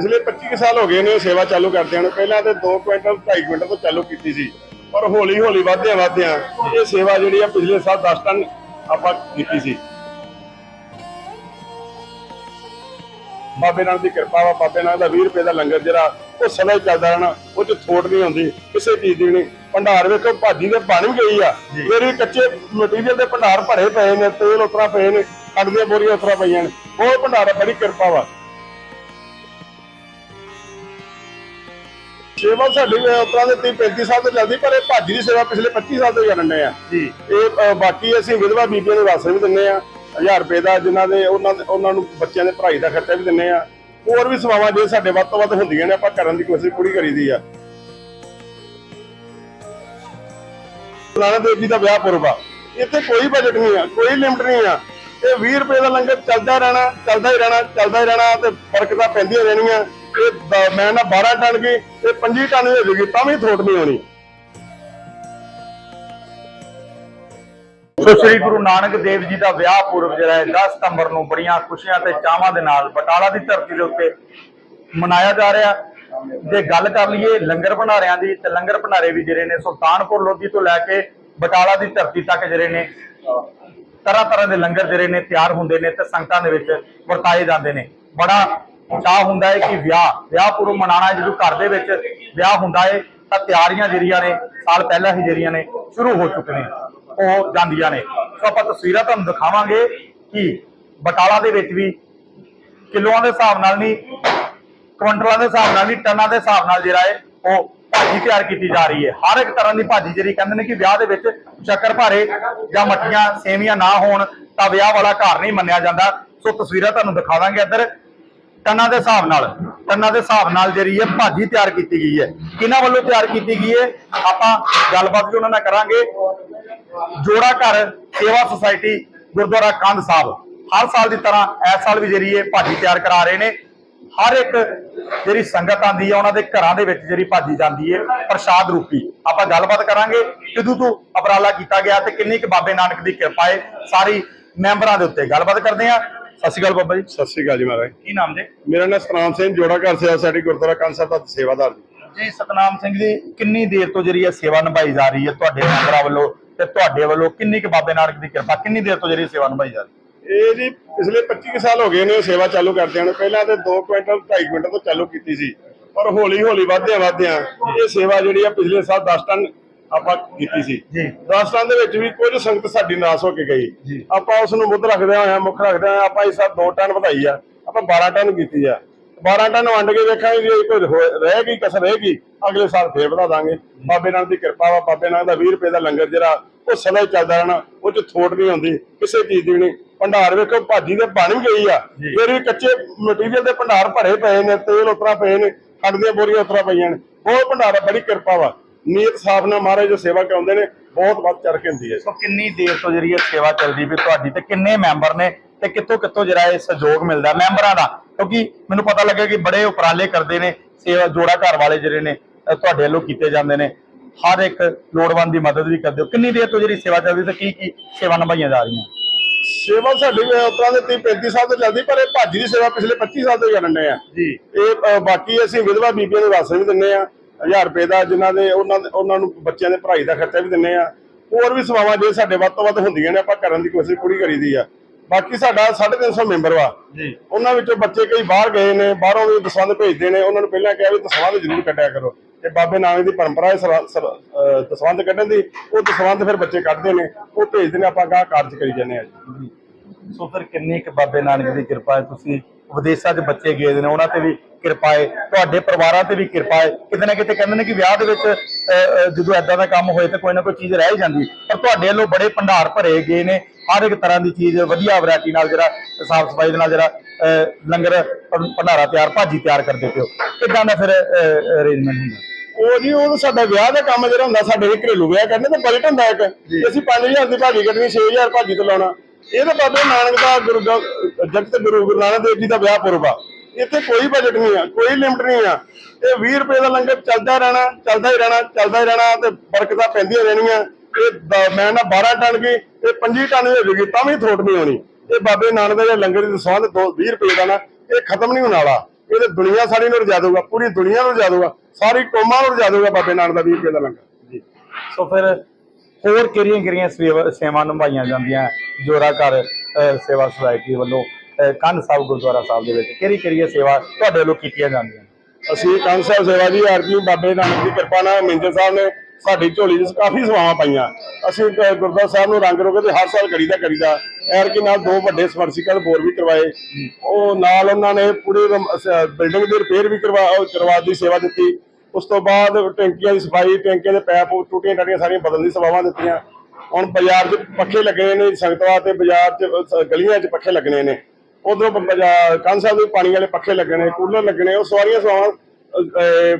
ਪਿਛਲੇ 25 ਕੁ ਸਾਲ ਹੋ ਗਏ ਨੇ ਸੇਵਾ ਚਾਲੂ ਕਰਦਿਆਂ ਨੂੰ। ਪਹਿਲਾਂ ਤੇ 2 ਕੁਇੰਟਲ 2.5 ਕੁਇੰਟਲ ਤੋਂ ਚਾਲੂ ਕੀਤੀ ਸੀ। ਪਰ ਹੌਲੀ ਹੌਲੀ ਵਧਦਿਆਂ ਵਧਦਿਆਂ ਇਹ ਸੇਵਾ ਜਿਹੜੀ ਆ ਪਿਛਲੇ ਸਾਲ 10 ਟਨ ਆਪਾਂ ਕੀਤੀ ਸੀ। ਬਾਬੇ ਨਾਨਕ ਦੀ ਕਿਰਪਾ ਵਾ ਬਾਬੇ ਨਾਨਕ ਦਾ 20 ਰੁਪਏ ਦਾ ਲੰਗਰ ਜਿਹੜਾ ਉਹ ਸਦਾ ਹੀ ਚੱਲਦਾ ਰਹਿਣਾ ਉਹ ਚ ਥੋੜ ਨਹੀਂ ਹੁੰਦੀ ਕਿਸੇ ਚੀਜ਼ ਦੀ ਨਹੀਂ। ਭੰਡਾਰ ਵੇਖੋ ਭਾਜੀ ਦੇ ਬਣ ਗਈ ਆ। ਫਿਰ ਵੀ ਕੱਚੇ ਮਟੀਰੀਅਲ ਦੇ ਭੰਡਾਰ ਭਰੇ ਪਏ ਨੇ ਤੇਲ ਉਤਰਾ ਪਏ ਨੇ ਖੰਡ ਦੀਆਂ ਬੋਰੀਆਂ ਉਤਰਾ ਪਈਆਂ ਨੇ। ਉਹ ਭੰਡਾਰ ਬੜੀ ਕਿਰਪਾ ਵਾ। ਸੇਵਾ ਸਾਡੀ ਉਤਰਾ ਦੇ 30 35 ਸਾਲ ਤੋਂ ਚੱਲਦੀ ਪਰ ਇਹ ਭਾਜੀ ਦੀ ਸੇਵਾ ਪਿਛਲੇ 25 ਸਾਲ ਤੋਂ ਕਰਨ ਡਏ ਆ। ਜੀ। ਇਹ ਅ, ਬਾਕੀ ਅਸੀਂ ਵਿਧਵਾ ਬੀਬੀਆਂ ਨੂੰ ਰਾਸ਼ਨ ਵੀ ਦਿੰਨੇ ਆ 1000 ਰੁਪਏ ਦਾ ਜਿਨ੍ਹਾਂ ਦੇ ਉਹਨਾਂ ਦੇ ਉਹਨਾਂ ਨੂੰ ਬੱਚਿਆਂ ਦੇ ਪੜ੍ਹਾਈ ਦਾ ਖਰਚਾ ਵੀ ਦਿੰਨੇ ਆ। ਹੋਰ ਵੀ ਸੇਵਾਵਾਂ ਜੇ ਸਾਡੇ ਵੱਧ ਤੋਂ ਵੱਧ ਹੁੰਦੀਆਂ ਨੇ ਆਪਾਂ ਕਰਨ ਦੀ ਕੋਸ਼ਿਸ਼ ਪੂਰੀ ਕਰੀਦੀ ਆ। ਨਾਨਾ ਦੇਵ ਜੀ ਦਾ ਵਿਆਹ ਪੁਰਬ ਆ। ਇੱਥੇ ਕੋਈ ਬਜਟ ਨਹੀਂ ਆ ਕੋਈ ਲਿਮਟ ਨਹੀਂ ਆ। ਇਹ 20 ਰੁਪਏ ਦਾ ਲੰਗਰ ਚੱਲਦਾ ਰਹਿਣਾ ਚੱਲਦਾ ਹੀ ਰਹਿਣਾ ਚੱਲਦਾ ਹੀ ਰਹਿਣਾ ਤੇ ਫ਼ਰਕ ਤਾਂ ਪੈਂਦੀਆਂ ਰਹਿਣੀਆਂ। ਇਹ ਮੈਂ ਨਾ 12 ਟਨ ਕੀ ਇਹ 25 ਟਨ ਹੋ ਜੂਗੀ, ਤਾਂ ਵੀ ਥੋਟ ਨਹੀਂ ਹੋਣੀ। ਸੋ ਸ੍ਰੀ ਗੁਰੂ ਨਾਨਕ ਦੇਵ ਜੀ ਦਾ ਵਿਆਹ ਪੁਰਬ ਜਿਹੜਾ ਹੈ 10 ਸਤੰਬਰ ਨੂੰ ਬੜੀਆਂ ਖੁਸ਼ੀਆਂ ਤੇ ਚਾਵਾਂ ਦੇ ਨਾਲ ਬਟਾਲਾ ਦੀ ਧਰਤੀ ਦੇ ਉੱਤੇ ਮਨਾਇਆ ਜਾ ਰਿਹਾ। ਜੇ ਗੱਲ ਕਰ ਲਈਏ ਲੰਗਰ ਭੰਡਾਰਿਆਂ ਦੀ, ਤੇ ਲੰਗਰ ਭੰਡਾਰੇ ਵੀ ਜਿਹੜੇ ਨੇ ਸੁਲਤਾਨਪੁਰ ਲੋਧੀ ਤੋਂ ਲੈ ਕੇ ਬਟਾਲਾ ਦੀ ਧਰਤੀ ਤੱਕ ਜਿਹੜੇ ਨੇ, ਤਰ੍ਹਾਂ ਤਰ੍ਹਾਂ ਦੇ ਲੰਗਰ ਜਿਹੜੇ ਨੇ ਤਿਆਰ ਹੁੰਦੇ ਨੇ ਤੇ ਸੰਗਤਾਂ ਦੇ ਵਿੱਚ ਵਰਤਾਏ ਜਾਂਦੇ ਨੇ। ਬੜਾ ਚਾਹ ਹੁੰਦਾ ਹੈ ਕਿ ਵਿਆਹ ਵਿਆਹ ਪੂਰਵ ਮਨਾਣਾ ਜਦੋਂ ਘਰ ਦੇ ਵਿੱਚ ਵਿਆਹ ਹੁੰਦਾ ਹੈ ਤਾਂ ਤਿਆਰੀਆਂ ਜਿਹੜੀਆਂ ਨੇ, ਸਾਲ ਪਹਿਲਾਂ ਹੀ ਜਿਹੜੀਆਂ ਨੇ, ਸ਼ੁਰੂ ਹੋ ਚੁੱਕੀਆਂ ਨੇ, ਉਹ ਜਾਂਦੀਆਂ ਨੇ। ਸੋ ਆਪਾਂ ਤਸਵੀਰਾਂ ਤੁਹਾਨੂੰ ਦਿਖਾਵਾਂਗੇ ਕਿ ਬਟਾਲਾ ਦੇ ਵਿੱਚ ਵੀ ਕਿਲੋਆਂ ਦੇ ਹਿਸਾਬ ਨਾਲ ਨਹੀਂ, ਕੁਇੰਟਲਾਂ ਦੇ ਹਿਸਾਬ ਨਾਲ ਨਹੀਂ, ਟਨਾਂ ਦੇ ਹਿਸਾਬ ਨਾਲ ਜਿਹੜਾ ਹੈ ਉਹ ਭਾਜੀ ਤਿਆਰ ਕੀਤੀ ਜਾ ਰਹੀ ਹੈ ਹਰ ਇੱਕ ਤਰ੍ਹਾਂ ਦੀ ਭਾਜੀ ਜਿਹੜੀ ਕਹਿੰਦੇ ਨੇ ਕਿ ਵਿਆਹ ਦੇ ਵਿੱਚ ਸ਼ੱਕਰ ਭਾਰੇ ਜਾਂ ਮੱਠੀਆਂ ਸੇਵੀਆਂ ਨਾ ਹੋਣ, ਤਾਂ ਵਿਆਹ ਵਾਲਾ ਘਰ ਨਹੀਂ ਮੰਨਿਆ ਜਾਂਦਾ। ਸੋ ਤਸਵੀਰਾਂ ਤੁਹਾਨੂੰ ਦਿਖਾਵਾਂਗੇ ਇੱਧਰ। ਟਨਾਂ ਦੇ ਹਿਸਾਬ ਨਾਲ, ਟਨਾਂ ਦੇ ਹਿਸਾਬ ਨਾਲ ਜਿਹੜੀ ਹੈ ਭਾਜੀ ਤਿਆਰ ਕੀਤੀ ਗਈ ਹੈ। ਕਿਹਨਾਂ ਵੱਲੋਂ ਤਿਆਰ ਕੀਤੀ ਗਈ ਹੈ? ਆਪਾਂ ਗੱਲਬਾਤ ਵੀ ਉਹਨਾਂ ਨਾਲ ਕਰਾਂਗੇ। ਜੋੜਾ ਘਰ ਸੇਵਾ ਸੁਸਾਇਟੀ ਗੁਰਦੁਆਰਾ ਕੰਧ ਸਾਹਿਬ। ਹਰ ਸਾਲ ਦੀ ਤਰ੍ਹਾਂ ਇਸ ਸਾਲ ਵੀ ਜਿਹੜੀ ਹੈ ਭਾਜੀ ਤਿਆਰ ਕਰਾ ਰਹੇ ਨੇ। ਹਰ ਇੱਕ ਜਿਹੜੀ ਸੰਗਤ ਆਂਦੀ ਹੈ, ਉਹਨਾਂ ਦੇ ਘਰਾਂ ਦੇ ਵਿੱਚ ਜਿਹੜੀ ਭਾਜੀ ਜਾਂਦੀ ਹੈ, ਪ੍ਰਸ਼ਾਦ ਰੂਪੀ। ਆਪਾਂ ਗੱਲਬਾਤ ਕਰਾਂਗੇ ਕਿਦੋਂ ਤੋਂ ਉਪਰਾਲਾ ਕੀਤਾ ਗਿਆ ਤੇ ਕਿੰਨੀ ਕੁ ਬਾਬੇ ਨਾਨਕ ਦੀ ਕਿਰਪਾ ਹੈ, ਸਾਰੀ ਮੈਂਬਰਾਂ ਦੇ ਉੱਤੇ। ਗੱਲਬਾਤ ਕਰਦੇ ਹਾਂ। ਸਤਿ ਸ਼੍ਰੀ ਅਕਾਲ ਬਾਬਾ ਜੀ। ਸਤਿ ਸ੍ਰੀ ਅਕਾਲ ਜੀ ਮਹਾਰਾਜ। ਕੀ ਨਾਮ ਜੀ? ਮੇਰਾ ਨਾਮ ਸਤਨਾਮ ਸਿੰਘ ਜੋੜਾ ਘਰ ਸੇਵਾ ਸਾਡੀ ਗੁਰਦੁਆਰਾ ਸਾਹਿਬ ਦਾ ਸੇਵਾਦਾਰ ਜੀ। ਜੀ ਸਤਨਾਮ ਸਿੰਘ ਜੀ ਕਿੰਨੀ ਦੇਰ ਤੋਂ ਜਿਹੜੀ ਇਹ ਸੇਵਾ ਨਿਭਾਈ ਜਾ ਰਹੀ ਹੈ ਤੁਹਾਡੇ ਮੈਂਬਰਾਂ ਵੱਲੋਂ ਤੇ ਤੁਹਾਡੇ ਵੱਲੋਂ ਕਿੰਨੀ ਕੁ ਬਾਬੇ ਨਾਨਕ ਦੀ ਕਿਰਪਾ ਕਿੰਨੀ ਦੇਰ ਤੋਂ ਜਿਹੜੀ ਸੇਵਾ ਨਿਭਾਈ ਜਾ ਰਹੀ? ਹੈ ਇਹ ਜੀ ਪਿਛਲੇ 25 ਕੁ ਸਾਲ ਹੋ ਗਏ ਨੇ ਸੇਵਾ ਚਾਲੂ ਕਰਦਿਆਂ ਨੂੰ ਪਹਿਲਾਂ ਤੇ 2 ਕੁਇੰਟਲ 2.5 ਕੁਇੰਟਲ ਤੋਂ ਚਾਲੂ ਕੀਤੀ ਸੀ। ਪਰ ਹੌਲੀ ਹੌਲੀ ਵਧਦਿਆਂ ਵਧਦਿਆਂ ਇਹ ਸੇਵਾ ਜਿਹੜੀ ਆ ਪਿਛਲੇ ਸਾਲ 10 ਟਨ ਆਪਾਂ ਕੀਤੀ ਸੀ। ਜੀ। 10 ਟਨ ਦੇ ਵਿੱਚ ਵੀ ਕੁਝ ਸੰਗਤ ਸਾਡੀ ਨਾਸ ਹੋ ਕੇ ਗਈ। ਆਪਾਂ ਉਸ ਨੂੰ ਮੁੱਢ ਰੱਖਦਿਆਂ ਹੋਇਆ ਮੁੱਖ ਰੱਖਦਿਆਂ ਹੋਇਆ ਆਪਾਂ ਇਸ ਸਾਲ 2 ਟਨ ਵਧਾਈ ਆ। ਆਪਾਂ 12 ਟਨ ਕੀਤੀ ਆ। 12 ਟਨ ਵੰਡ ਕੇ ਵੇਖਾਂਗੇ ਜੇ ਕੋਈ ਰਹਿ ਗਈ ਕਸਰ ਰਹੇਗੀ ਅਗਲੇ ਸਾਲ ਫੇਰ ਵਧਾ ਦਾਂਗੇ। ਬਾਬੇ ਨਾਨਕ ਦੀ ਕਿਰਪਾ ਵਾ ਬਾਬੇ ਨਾਨਕ ਦਾ 20 ਰੁਪਏ ਦਾ ਲੰਗਰ ਜਿਹੜਾ ਉਹ ਸਦਾ ਹੀ ਚੱਲਦਾ ਰਹਿਣਾ ਉਹ ਚ ਥੋੜ ਨਹੀਂ ਹੁੰਦੀ ਕਿਸੇ ਚੀਜ਼ ਦੀ ਨਹੀਂ। ਭੰਡਾਰ ਵੇਖੋ ਭਾਜੀ ਦੇ ਬਣ ਗਈ ਆ। ਫਿਰ ਵੀ ਕੱਚੇ ਮਟੀਰੀਅਲ ਦੇ ਭੰਡਾਰ ਭਰੇ ਪਏ ਨੇ ਤੇਲ ਉਤਰਾ ਪਏ ਨੇ ਖੰਡ ਦੀਆਂ ਬੋਰੀਆਂ ਉਤਰਾ ਪਈਆਂ ਨੇ। ਉਹ ਭੰਡਾਰ ਬੜੀ ਕਿਰਪਾ ਵਾ। ਨੀਅਤ ਸਾਫ਼ ਨਾਲ ਮਹਾਰਾਜ ਜੋ ਸੇਵਾ ਕਰਾਉਂਦੇ ਨੇ ਬਹੁਤ ਵੱਧ ਚੜ ਕੇ ਹੁੰਦੀ ਹੈ ਸੋ ਕਿੰਨੀ ਦੇਰ ਤੋਂ ਜਿਹੜੀ ਇਹ ਸੇਵਾ ਚੱਲਦੀ ਵੀ ਤੁਹਾਡੀ ਤੇ ਕਿੰਨੇ ਮੈਂਬਰ ਨੇ ਤੇ ਕਿੱਥੋਂ ਕਿੱਥੋਂ ਜਿਹੜਾ ਇਹ ਸਹਿਯੋਗ ਮਿਲਦਾ ਮੈਂਬਰਾਂ ਦਾ? ਕਿਉਂਕਿ ਮੈਨੂੰ ਪਤਾ ਲੱਗਿਆ ਕਿ ਬੜੇ ਉਪਰਾਲੇ ਕਰਦੇ ਨੇ ਸੇਵਾ ਜੋੜਾ ਘਰ ਵਾਲੇ ਜਿਹੜੇ ਨੇ ਤੁਹਾਡੇ ਵੱਲੋਂ ਕੀਤੇ ਜਾਂਦੇ ਨੇ। ਹਰ ਇੱਕ ਲੋੜਵੰਦ ਦੀ ਮਦਦ ਵੀ ਕਰਦੇ ਹੋ। ਕਿੰਨੀ ਦੇਰ ਤੋਂ ਜਿਹੜੀ ਸੇਵਾ ਚੱਲਦੀ ਤੇ ਕੀ ਕੀ ਸੇਵਾ ਨਿਭਾਈਆਂ ਜਾ ਰਹੀਆਂ? ਸੇਵਾ ਸਾਡੀ ਉਤਰਾਂ ਦੇ 30 35 ਸਾਲ ਤੋਂ ਚੱਲਦੀ ਪਰ ਇਹ ਭਾਜੀ ਦੀ ਸੇਵਾ ਪਿਛਲੇ 25 ਸਾਲ ਤੋਂ ਡਏ ਆ। ਜੀ। ਇਹ ਬਾਕੀ ਅਸੀਂ ਵਿਧਵਾ ਬੀਬੀਆਂ ਨੂੰ ਰਾਸ਼ਨ ਵੀ ਦਿੰਨੇ ਆ। 1000 ਰੁਪਏ ਦਾ ਜਿਨ੍ਹਾਂ ਦੇ ਉਹਨਾਂ ਉਹਨਾਂ ਨੂੰ ਬੱਚਿਆਂ ਦੇ ਪੜ੍ਹਾਈ ਦਾ ਖਰਚਾ ਵੀ ਦਿੰਨੇ ਆ। ਹੋਰ ਵੀ ਸੇਵਾਵਾਂ ਜੇ ਸਾਡੇ ਵੱਧ ਤੋਂ ਵੱਧ ਹੁੰਦੀਆਂ ਨੇ ਆਪਾਂ ਕਰਨ ਦੀ ਕੋਸ਼ਿਸ਼ ਪੂਰੀ ਕਰੀਦੀ ਆ। ਬਾਕੀ ਸਾਡਾ 350 ਮੈਂਬਰ ਵਾ। ਜੀ। ਉਹਨਾਂ ਵਿੱਚੋਂ ਬੱਚੇ ਕਈ ਬਾਹਰ ਗਏ ਨੇ ਬਾਹਰੋਂ ਵੀ ਦਸਵੰਧ ਭੇਜਦੇ ਨੇ। ਉਹਨਾਂ ਨੂੰ ਪਹਿਲਾਂ ਕਿਹਾ ਵੀ ਦਸਵੰਧ ਜ਼ਰੂਰ ਕੱਢਿਆ ਕਰੋ। ਤੇ ਬਾਬੇ ਨਾਨਕ ਦੀ ਪਰੰਪਰਾ ਹੈ ਦਸਵੰਧ ਕੱਢਣ ਦੀ। ਉਹ ਦਸਵੰਧ ਫਿਰ ਬੱਚੇ ਕੱਢਦੇ ਨੇ। ਉਹ ਭੇਜਦੇ ਨੇ ਆਪਾਂ ਗਾਹ ਕਾਰਜ ਕਰੀ ਜਾਂਦੇ ਆ। ਜੀ। ਸੋ ਫਿਰ ਕਿੰਨੀ ਕੁ ਬਾਬੇ ਨਾਨਕ ਦੀ ਕਿਰਪਾ ਹੈ? ਤੁਸੀਂ ਵਿਦੇਸ਼ਾਂ 'ਚ ਬੱਚੇ ਗਏ ਨੇ ਉਹਨਾਂ ਤੇ ਵੀ ਕਿਰਪਾ ਹੈ ਤੁਹਾਡੇ ਪਰਿਵਾਰਾਂ ਤੇ ਵੀ ਕਿਰਪਾ ਹੈ। ਕਿਤੇ ਨਾ ਕਿਤੇ ਕਹਿੰਦੇ ਨੇ ਕਿ ਵਿਆਹ ਦੇ ਵਿੱਚ ਜਦੋਂ ਐਦਾਂ ਦਾ ਕੰਮ ਹੋਏ ਤਾਂ ਕੋਈ ਨਾ ਕੋਈ ਚੀਜ਼ ਰਹਿ ਹੀ ਜਾਂਦੀ। ਪਰ ਤੁਹਾਡੇ ਵੱਲੋਂ ਬੜੇ ਭੰਡਾਰ ਭਰੇ ਗਏ ਨੇ। ਹਰ ਇੱਕ ਤਰ੍ਹਾਂ ਦੀ ਚੀਜ਼ ਵਧੀਆ ਵੈਰਾਈਟੀ ਨਾਲ ਜਿਹੜਾ ਸਾਫ਼ ਸਫ਼ਾਈ ਦੇ ਨਾਲ ਜਿਹੜਾ ਲੰਗਰ ਭੰਡਾਰਾ ਤਿਆਰ ਭਾਜੀ ਤਿਆਰ ਕਰਦੇ ਪਿਓ ਕਿੱਦਾਂ ਦਾ ਫਿਰ ਅਰੇਂਜਮੈਂਟ ਹੁੰਦਾ? ਉਹ ਜੀ ਉਹ ਸਾਡਾ ਵਿਆਹ ਦਾ ਕੰਮ ਜਿਹੜਾ ਹੁੰਦਾ ਸਾਡੇ ਘਰੇਲੂ ਵਿਆਹ ਕਰਨੇ ਤੇ ਬਜਟ ਹੁੰਦਾ ਇੱਕ। ਅਸੀਂ 5000 ਦੀ ਭਾਜੀ ਕੱਢਣੀ 6000 ਭਾਜੀ ਤੋਂ ਲਾਉਣਾ। ਇਹ ਤਾਂ ਬਾਬੇ ਨਾਨਕ ਦਾ ਗੁਰੂ ਜਗਤ ਗੁਰੂ ਗੁਰੂ ਨਾਨਕ ਦੇਵ ਜੀ ਦਾ ਵਿਆਹ ਪੁਰਬ ਆ। ਇੱਥੇ ਕੋਈ ਬਜਟ ਨਹੀਂ ਆ, ਕੋਈ ਲਿਮਟ ਨਹੀਂ ਆ। ਇਹ 20 ਰੁਪਏ ਦਾ ਲੰਗਰ ਚੱਲਦਾ ਰਹਿਣਾ, ਚੱਲਦਾ ਹੀ ਰਹਿਣਾ, ਚੱਲਦਾ ਹੀ ਰਹਿਣਾ ਤੇ ਬਰਕਤਾਂ ਪੈਂਦੀਆਂ ਰਹਿਣੀਆਂ। ਇਹ ਮੈਂ ਨਾ 12 ਟਨ ਗਈ ਇਹ 25 ਟਨ ਹੋ ਜੂਗੀ ਤਾਂ ਵੀ ਥੋਟ ਨਹੀਂ ਹੋਣੀ। ਇਹ ਬਾਬੇ ਨਾਨਕ ਦਾ ਲੰਗਰ ਦੀ ਦਸਵੰਧ ਦੋ 20 ਰੁਪਏ ਦਾ ਨਾ, ਇਹ ਖਤਮ ਨਹੀਂ ਹੋਣ ਵਾਲਾ। ਇਹ ਤੇ ਦੁਨੀਆ ਸਾਰੀ ਨੂੰ ਰਜਾ ਦਊਗਾ, ਪੂਰੀ ਦੁਨੀਆ ਨੂੰ ਰਜਾ ਦਊਗਾ, ਸਾਰੀ ਕੌਮਾਂ ਨੂੰ ਰਜਾ ਦਊਗਾ ਬਾਬੇ ਨਾਨਕ ਦਾ 20 ਰੁਪਏ ਦਾ ਲੰਗਰ। ਜੀ। ਸੋ ਫਿਰ ਹੋਰ ਕਿਹੜੀਆਂ ਕਿਹੜੀਆਂ ਸੇਵਾ ਸੇਵਾ ਨਿਭਾਈਆਂ ਜਾਂਦੀਆਂ? ਜੋਰਾ ਘਰ ਸੇਵਾ ਸੁਸਾਇਟੀ ਵੱਲੋਂ ਕੰਨ ਸਾਹਿਬ ਗੁਰਦੁਆਰਾ ਸਾਹਿਬ ਦੇ ਵਿੱਚ ਕਿਹੜੀ ਕਿਹੜੀ ਸੇਵਾ ਤੁਹਾਡੇ ਵੱਲੋਂ ਕੀਤੀਆਂ ਜਾਂਦੀਆਂ? ਅਸੀਂ ਕੰਨ ਸਾਹਿਬ ਸੇਵਾ ਜੀ ਆਰਜੀ ਬਾਬੇ ਨਾਨਕ ਦੀ ਕਿਰਪਾ ਨਾਲ ਮਿੰਜਰ ਸਾਹਿਬ ਨੇ ਸਾਡੀ ਝੋਲੀ 'ਚ ਕਾਫੀ ਸੇਵਾਵਾਂ ਪਾਈਆਂ। ਅਸੀਂ ਗੁਰਦੁਆਰਾ ਸਾਹਿਬ ਨੂੰ ਰੰਗ ਰੋਗੇ ਤੇ ਹਰ ਸਾਲ ਕਰੀਦਾ ਕਰੀਦਾ ਐਰ ਕੀ ਨਾਲ ਦੋ ਵੱਡੇ ਸਮਰਸੀਕਲ ਬੋਰ ਵੀ ਕਰਵਾਏ। ਉਹ ਨਾਲ ਉਹਨਾਂ ਨੇ ਪੂਰੀ ਬਿਲਡਿੰਗ ਦੀ ਰਿਪੇਅਰ ਵੀ ਕਰਵਾ ਕਰਵਾ ਦੀ ਸੇਵਾ ਦਿੱਤੀ। ਉਸ ਤੋਂ ਬਾਅਦ ਟੈਂਕੀਆਂ ਦੀ ਸਫ਼ਾਈ ਟੈਂਕੀਆਂ ਦੇ ਪੈਪ ਟੂਟੀਆਂ ਟਾਟੀਆਂ ਸਾਰੀਆਂ ਬਦਲਣ ਦੀ ਸੇਵਾਵਾਂ ਦਿੱਤੀਆਂ। ਹੁਣ ਬਾਜ਼ਾਰ 'ਚ ਪੱਖੇ ਲੱਗਣੇ ਨੇ ਸੰਗਤਵਾ ਤੇ ਬਾਜ਼ਾਰ 'ਚ ਗਲੀਆਂ 'ਚ ਪੱਖੇ ਲੱਗਣੇ ਨੇ। ਉਧਰੋਂ ਬਾਜ਼ਾਰ ਕੰਨ ਸਾਹਿਬ ਦੇ ਪਾਣੀ ਵਾਲੇ ਪੱਖੇ ਲੱਗਣੇ ਕੂਲਰ ਲੱਗਣੇ ਉਹ ਸਾਰੀਆਂ ਸੇਵਾਵਾਂ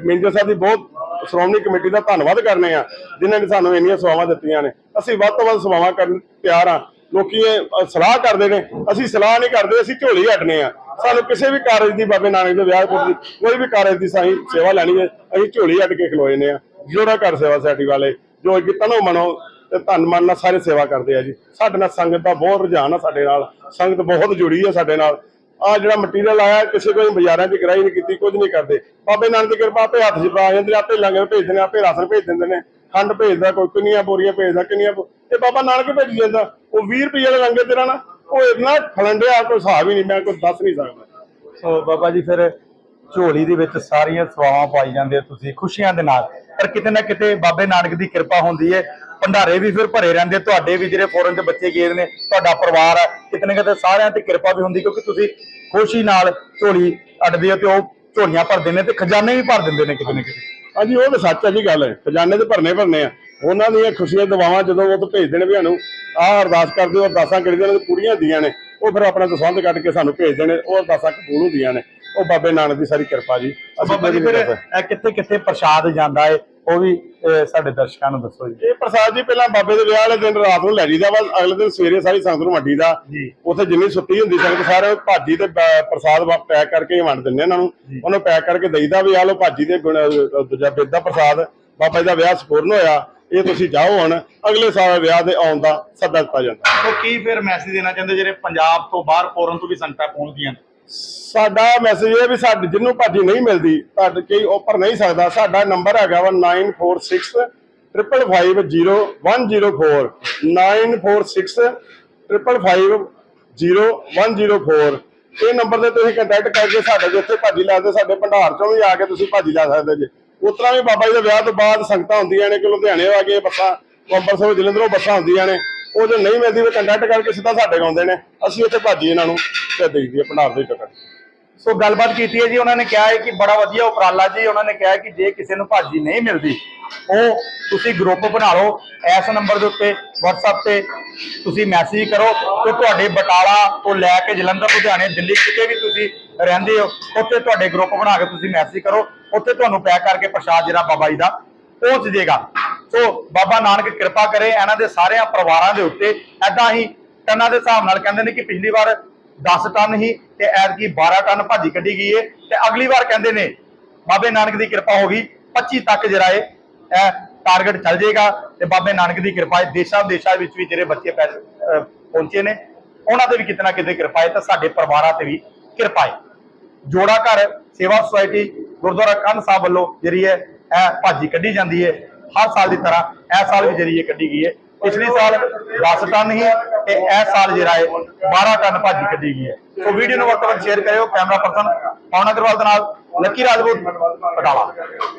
ਮਿੰਜਰ ਸਾਹਿਬ ਦੀ ਬਹੁਤ ਸ਼੍ਰੋਮਣੀ ਕਮੇਟੀ ਦਾ ਧੰਨਵਾਦ ਕਰਨੇ ਆ ਜਿਨ੍ਹਾਂ ਨੇ ਸਾਨੂੰ ਇੰਨੀਆਂ ਸੇਵਾਵਾਂ ਦਿੱਤੀਆਂ ਨੇ। ਅਸੀਂ ਵੱਧ ਤੋਂ ਵੱਧ ਸੇਵਾਵਾਂ ਕਰਨ ਤਿਆਰ ਆ। ਲੋਕੀ ਇਹ, ਸਲਾਹ ਕਰਦੇ ਨੇ। ਅਸੀਂ ਸਲਾਹ ਨਹੀਂ ਕਰਦੇ ਅਸੀਂ ਝੋਲੀ ਹਟਨੇ ਆ। ਸਾਨੂੰ ਕਿਸੇ ਵੀ ਕਾਰਜ ਦੀ ਬਾਬੇ ਨਾਨਕ ਦੇ ਵਿਆਹ ਪੁਰ ਦੀ ਕੋਈ ਵੀ ਕਾਰਜ ਦੀ ਸਾਈ ਸੇਵਾ ਲੈਣੀ ਹੈ, ਅਸੀਂ ਝੋਲੀ ਹਟ ਕੇ ਖਲੋਏ ਨੇ ਆ। ਜੋੜਾ ਘਰ ਸੇਵਾ ਸੋਸਾਇਟੀ ਵਾਲੇ, ਜੋ ਕਿ ਤਨੋ ਮਨੋ ਤੇ ਧੰਨ ਮਨ ਨਾਲ ਸਾਰੇ ਸੇਵਾ ਕਰਦੇ ਆ ਜੀ। ਸਾਡੇ ਨਾਲ ਸੰਗਤ ਦਾ ਬਹੁਤ ਰੁਝਾਨ ਆ ਸਾਡੇ ਨਾਲ। ਸੰਗਤ ਬਹੁਤ ਜੁੜੀ ਆ ਸਾਡੇ ਨਾਲ। ਆ ਜਿਹੜਾ ਮਟੀਰੀਅਲ ਆਇਆ, ਕਿਸੇ ਕੋਈ ਬਾਜ਼ਾਰਾਂ 'ਚ ਗਰਾਈ ਨਹੀਂ ਕੀਤੀ, ਕੁਝ ਨਹੀਂ ਕਰਦੇ। ਬਾਬੇ ਨਾਨਕ ਦੀ ਕਿਰਪਾ ਆਪੇ ਹੱਥ 'ਚ ਪਾ ਜਾਂਦੇ ਆਪੇ ਲੰਗਰ ਭੇਜਦੇ ਨੇ, ਆਪੇ ਰਾਸ਼ਨ ਭੇਜ ਦਿੰਦੇ ਨੇ। ਖੰਡ ਭੇਜਦਾ, ਕੋਈ ਕਿੰਨੀਆਂ ਬੋਰੀਆਂ ਭੇਜਦਾ, ਕਿੰਨੀਆਂ ਤੇ ਬਾਬਾ ਨਾਨਕ ਭੇਜ ਜਾਂਦਾ। ਉਹ 20 ਰੁਪਏ ਦਾ ਲੰਗਰ ਤੇਰਾ ਨਾ। ਉਹ ਇੰਨਾ ਫਲੰਡਿਆ ਕੋਈ ਹਿਸਾਬ ਹੀ ਨਹੀਂ, ਮੈਂ ਕੋਈ ਦੱਸ ਨਹੀਂ ਸਕਦਾ। ਸੋ ਬਾਬਾ ਜੀ, ਫਿਰ ਝੋਲੀ ਦੇ ਵਿੱਚ ਸਾਰੀਆਂ ਸੇਵਾਵਾਂ ਪਾਈ ਜਾਂਦੇ ਹੋ ਤੁਸੀਂ, ਖੁਸ਼ੀਆਂ ਦੇ ਨਾਲ। ਪਰ ਕਿਤੇ ਨਾ ਕਿਤੇ ਬਾਬੇ ਨਾਨਕ ਦੀ ਕਿਰਪਾ ਹੁੰਦੀ ਹੈ ਭੰਡਾਰੇ ਵੀ ਫਿਰ ਭਰੇ ਰਹਿੰਦੇ ਤੁਹਾਡੇ ਵੀ ਜਿਹੜੇ ਫੋਰਨ ਦੇ ਬੱਚੇ ਗਏ ਨੇ, ਤੁਹਾਡਾ ਪਰਿਵਾਰ ਹੈ ਕਿਤੇ ਨਾ ਕਿਤੇ ਸਾਰਿਆਂ ਤੇ ਕਿਰਪਾ ਵੀ ਹੁੰਦੀ, ਕਿਉਂਕਿ ਤੁਸੀਂ ਖੁਸ਼ੀ ਨਾਲ ਝੋਲੀ ਅੜਦੇ ਹੋ ਤੇ ਉਹ ਝੋਲੀਆਂ ਭਰਦੇ ਨੇ ਤੇ ਖਜ਼ਾਨੇ ਵੀ ਭਰ ਦਿੰਦੇ ਨੇ ਕਿਤੇ ਨਾ ਕਿਤੇ। ਹਾਂਜੀ ਉਹ ਤਾਂ ਸੱਚ ਹੈ ਜੀ ਗੱਲ। ਹੈ ਖਜ਼ਾਨੇ ਤੇ ਭਰਨੇ ਭਰਨੇ ਆ। ਉਹਨਾਂ ਦੀਆਂ ਖੁਸ਼ੀਆਂ ਦਵਾਵਾਂ ਜਦੋਂ ਉਹ ਤੋਂ ਭੇਜਦੇ ਨੇ ਵੀ ਸਾਨੂੰ ਆਹ ਅਰਦਾਸ ਕਰਦੇ ਹੋ ਅਰਦਾਸਾਂ ਕਰੀਆਂ ਨੇ ਪੂਰੀਆਂ ਹੁੰਦੀਆਂ ਨੇ। ਉਹ ਫਿਰ ਆਪਣਾ ਦਸਵੰਧ ਕੱਢ ਕੇ ਸਾਨੂੰ ਭੇਜਦੇ ਨੇ ਉਹ ਅਰਦਾਸਾਂ ਕਬੂਲ ਹੁੰਦੀਆਂ ਨੇ। ਉਹ ਬਾਬੇ ਨਾਨਕ ਦੀ ਸਾਰੀ ਕਿਰਪਾ ਜੀ। ਬਾਬਾ ਜੀ ਫਿਰ ਕਿੱਥੇ ਕਿੱਥੇ ਪ੍ਰਸ਼ਾਦ ਜਾਂਦਾ ਹੈ ਉਹ ਵੀ ਸਾਡੇ ਦਰਸ਼ਕਾਂ ਨੂੰ ਦੱਸੋ ਜੀ। ਇਹ ਪ੍ਰਸਾਦ ਜੀ ਪਹਿਲਾਂ ਬਾਬੇ ਦੇ ਵਿਆਹ ਵਾਲੇ ਦਿਨ ਰਾਤ ਨੂੰ ਲੈ ਜੀਦਾ ਵਾ ਅਗਲੇ ਦਿਨ ਸਵੇਰੇ ਸਾਰੀ ਸੰਗਤ ਨੂੰ ਵੰਡੀ ਦਾ। ਉੱਥੇ ਜਿੰਨੀ ਸੁੱਤੀ ਹੁੰਦੀ ਸੰਗਤ ਸਾਰੇ ਭਾਜੀ ਤੇ ਪ੍ਰਸਾਦ ਪੈਕ ਕਰਕੇ ਹੀ ਵੰਡ ਦਿੰਦੇ ਇਹਨਾਂ ਨੂੰ। ਉਹਨੂੰ ਪੈਕ ਕਰਕੇ ਦੇਈਦਾ ਵੀ ਆ ਲਓ ਭਾਜੀ ਦੇ ਦੂਜਾ ਬਿੱਦ ਦਾ ਪ੍ਰਸਾਦ ਬਾਬਾ ਜੀ ਦਾ ਵਿਆਹ ਸਪੂਰਨ ਹੋਇਆ ਇਹ ਤੁਸੀਂ ਜਾਓ ਹੁਣ ਅਗਲੇ ਸਾਲ ਵਿਆਹ ਦੇ ਆਉਣ ਦਾ ਸੱਦਾ ਦਿੱਤਾ ਜਾਂਦਾ। ਸੋ ਕੀ ਫਿਰ ਮੈਸੇਜ ਦੇਣਾ ਚਾਹੁੰਦੇ ਜਿਹੜੇ ਪੰਜਾਬ ਤੋਂ ਬਾਹਰ ਫੋਰਨ ਤੋਂ ਵੀ ਸੰਗਤਾਂ ਪਹੁੰਚਦੀਆਂ ਨੇ? ਸਾਡਾ ਮੈਸੇਜ ਇਹ ਵੀ ਸਾਡੇ ਜਿਹਨੂੰ ਭਾਜੀ ਨਹੀਂ ਮਿਲਦੀ, ਤੁਹਾਡੇ ਕੋਈ ਆਫਰ ਨਹੀਂ ਸਕਦਾ, ਸਾਡਾ ਨੰਬਰ ਹੈਗਾ ਵਾ 946 550 946 550 ਇਹ ਨੰਬਰ ਤੇ ਤੁਸੀਂ ਕੰਟੈਕਟ ਕਰਕੇ ਸਾਡੇ ਜਿੱਥੇ ਭਾਜੀ ਲਾਦੇ ਸਾਡੇ ਭੰਡਾਰ ਚੋਂ ਵੀ ਆ ਕੇ ਤੁਸੀਂ ਭਾਜੀ ਲਾ ਸਕਦੇ ਜੇ। ਉਤਰਾ ਵੀ ਬਾਬਾ ਜੀ ਦੇ ਵਿਆਹ ਤੋਂ ਬਾਅਦ ਸੰਗਤਾਂ ਹੁੰਦੀਆਂ ਨੇ ਕਿ ਲੁਧਿਆਣੇ ਆ ਕੇ ਬੱਸਾਂ, ਅੰਮ੍ਰਿਤਸਰ, ਜਲੰਧਰੋਂ ਬੱਸਾਂ ਹੁੰਦੀਆਂ ਨੇ। ਉਹ ਜੇ ਨਹੀਂ ਮਿਲਦੀ ਵੀ ਕੰਟੈਕਟ ਕਰਕੇ ਸਿੱਧਾ ਸਾਡੇ ਆਉਂਦੇ ਨੇ। ਅਸੀਂ ਉੱਥੇ ਭਾਜੀ ਇਹਨਾਂ ਨੂੰ ਤੇ ਦੇਈ ਦੀ ਭੰਡਾਰ ਦੇ ਟਿਕਟ ਸੋ ਗੱਲਬਾਤ ਕੀਤੀ ਹੈ ਜੀ, ਉਹਨਾਂ ਨੇ ਕਿਹਾ ਹੈ ਕਿ ਬੜਾ ਵਧੀਆ ਉਪਰਾਲਾ ਜੀ, ਉਹਨਾਂ ਨੇ ਕਿਹਾ ਹੈ ਕਿ ਜੇ ਕਿਸੇ ਨੂੰ ਭਾਜੀ ਨਹੀਂ ਮਿਲਦੀ, ਉਹ ਤੁਸੀਂ ਗਰੁੱਪ ਬਣਾ ਲਓ, ਇਸ ਨੰਬਰ ਦੇ ਉੱਤੇ, WhatsApp ਤੇ ਤੁਸੀਂ ਮੈਸੇਜ ਕਰੋ ਕਿ ਤੁਹਾਡੇ ਬਟਾਲਾ ਤੋਂ ਲੈ ਕੇ ਜਲੰਧਰ, ਲੁਧਿਆਣੇ, ਦਿੱਲੀ ਕਿਤੇ ਵੀ ਤੁਸੀਂ ਰਹਿੰਦੇ ਹੋ, ਉੱਥੇ ਤੁਹਾਡੇ ਗਰੁੱਪ ਬਣਾ ਕੇ ਤੁਸੀਂ ਮੈਸੇਜ ਕਰੋ, ਉੱਥੇ ਤੁਹਾਨੂੰ ਪੈਕ ਕਰਕੇ ਪ੍ਰਸ਼ਾਦ ਜਿਹੜਾ ਬਾਬਾ ਜੀ ਦਾ ਪਹੁੰਚ ਜਾਏਗਾ ਸੋ ਬਾਬਾ ਨਾਨਕ ਕਿਰਪਾ ਕਰੇ ਇਹਨਾਂ ਦੇ ਸਾਰਿਆਂ ਪਰਿਵਾਰਾਂ ਦੇ ਉੱਤੇ। ਐਦਾਂ ਹੀ ਟਨਾਂ ਦੇ ਹਿਸਾਬ ਨਾਲ ਕਹਿੰਦੇ ਨੇ ਕਿ ਪਿਛਲੀ ਵਾਰ 10 ਟਨ ਹੀ ਤੇ ਐਤਕੀ 12 ਟਨ ਭਾਜੀ ਕੱਢੀ ਗਈ ਏ। ਤੇ ਅਗਲੀ ਵਾਰ ਕਹਿੰਦੇ ਨੇ, ਬਾਬੇ ਨਾਨਕ ਦੀ ਕਿਰਪਾ ਹੋ ਗਈ 25 ਤੱਕ ਜਿਹੜਾ ਏ ਟਾਰਗੇਟ ਚੱਲ ਜਾਏਗਾ ਤੇ ਬਾਬੇ ਨਾਨਕ ਦੀ ਕਿਰਪਾ ਹੈ ਦੇਸ਼ਾਂ ਵਿਦੇਸ਼ਾਂ ਵਿੱਚ ਵੀ ਜਿਹੜੇ ਬੱਚੇ ਪੈ- ਪਹੁੰਚੇ ਨੇ, ਉਹਨਾਂ ਤੇ ਵੀ ਕਿਤੇ ਨਾ ਕਿਤੇ ਕਿਰਪਾ ਏ ਤਾਂ ਸਾਡੇ ਪਰਿਵਾਰਾਂ ਤੇ ਵੀ ਕਿਰਪਾ ਏ। ਜੋੜਾ ਘਰ ਸੇਵਾ ਸੁਸਾਇਟੀ ਗੁਰਦੁਆਰਾ ਕੰਨ ਸਾਹਿਬ ਵੱਲੋਂ ਜਿਹੜੀ ਹੈ ਇਹ ਭਾਜੀ ਕੱਢੀ ਜਾਂਦੀ ਹੈ ਹਰ ਸਾਲ ਦੀ ਤਰ੍ਹਾਂ ਇਹ ਸਾਲ ਵੀ ਜਿਹੜੀ ਹੈ ਕੱਢੀ ਗਈ ਹੈ। ਪਿਛਲੇ ਸਾਲ 10 ਟਨ ਹੀ ਤੇ ਇਹ ਸਾਲ ਜਿਹੜਾ ਹੈ 12 ਟਨ ਭਾਜੀ ਕੱਢੀ ਗਈ ਹੈ। ਸੋ ਵੀਡੀਓ ਨੂੰ ਵੱਧ ਤੋਂ ਵੱਧ ਸ਼ੇਅਰ ਕਰਿਓ, ਕੈਮਰਾ ਪਰਸਨ ਪਵਨ ਅਗਰਵਾਲ ਦੇ ਨਾਲ ਲੱਕੀ ਰਾਜਪੂਤ, ਬਟਾਲਾ।